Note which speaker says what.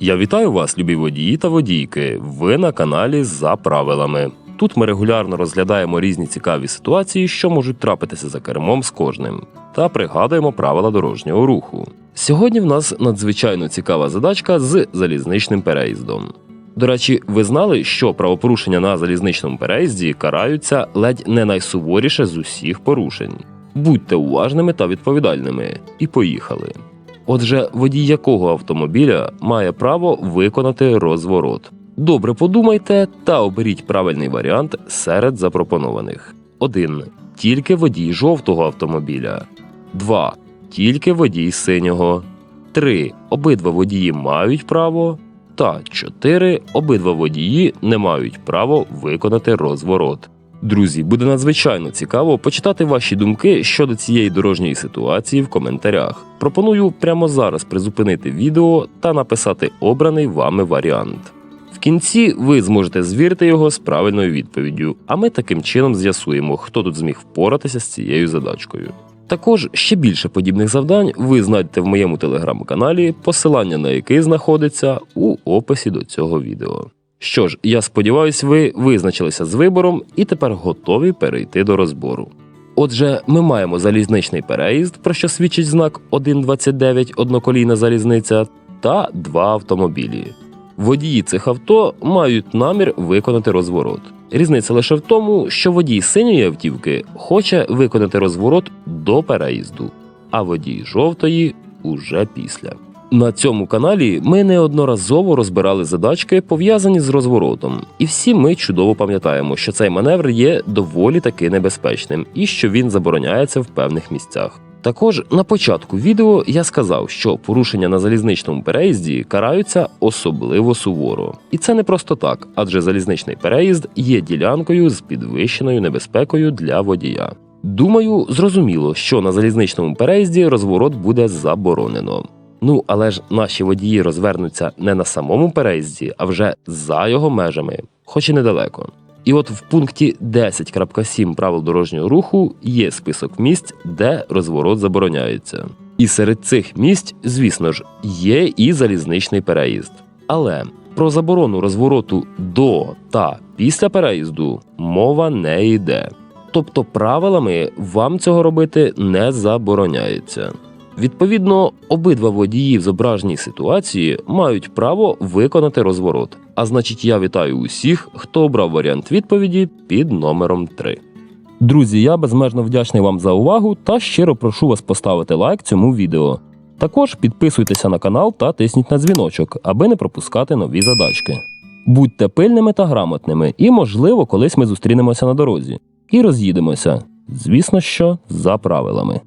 Speaker 1: Я вітаю вас, любі водії та водійки. Ви на каналі за правилами. Тут ми регулярно розглядаємо різні цікаві ситуації, що можуть трапитися за кермом з кожним, та пригадуємо правила дорожнього руху. Сьогодні в нас надзвичайно цікава задачка з залізничним переїздом. До речі, ви знали, що правопорушення на залізничному переїзді караються ледь не найсуворіше з усіх порушень. Будьте уважними та відповідальними. І поїхали. Отже, водій якого автомобіля має право виконати розворот? Добре подумайте та оберіть правильний варіант серед запропонованих. 1. Тільки водій жовтого автомобіля. 2. Тільки водій синього. 3. Обидва водії мають право. Та 4. Обидва водії не мають право виконати розворот. Друзі, буде надзвичайно цікаво почитати ваші думки щодо цієї дорожньої ситуації в коментарях. Пропоную прямо зараз призупинити відео та написати обраний вами варіант. В кінці ви зможете звірити його з правильною відповіддю, а ми таким чином з'ясуємо, хто тут зміг впоратися з цією задачкою. Також ще більше подібних завдань ви знайдете в моєму телеграм-каналі, посилання на який знаходиться у описі до цього відео. Що ж, я сподіваюся, ви визначилися з вибором і тепер готові перейти до розбору. Отже, ми маємо залізничний переїзд, про що свідчить знак 1.29 одноколійна залізниця, та два автомобілі. Водії цих авто мають намір виконати розворот. Різниця лише в тому, що водій синьої автівки хоче виконати розворот до переїзду, а водій жовтої уже після. На цьому каналі ми неодноразово розбирали задачки, пов'язані з розворотом, і всі ми чудово пам'ятаємо, що цей маневр є доволі таки небезпечним і що він забороняється в певних місцях. Також на початку відео я сказав, що порушення на залізничному переїзді караються особливо суворо. І це не просто так, адже залізничний переїзд є ділянкою з підвищеною небезпекою для водія. Думаю, зрозуміло, що на залізничному переїзді розворот буде заборонено. Ну, але ж наші водії розвернуться не на самому переїзді, а вже за його межами, хоч і недалеко. І от в пункті 10.7 правил дорожнього руху є список місць, де розворот забороняється. І серед цих місць, звісно ж, є і залізничний переїзд. Але про заборону розвороту до та після переїзду мова не йде. Тобто правилами вам цього робити не забороняється. Відповідно, обидва водії в зображеній ситуації мають право виконати розворот. А значить, я вітаю усіх, хто обрав варіант відповіді під номером 3. Друзі, я безмежно вдячний вам за увагу та щиро прошу вас поставити лайк цьому відео. Також підписуйтеся на канал та тисніть на дзвіночок, аби не пропускати нові задачки. Будьте пильними та грамотними, і, можливо, колись ми зустрінемося на дорозі і роз'їдемося. Звісно, що за правилами.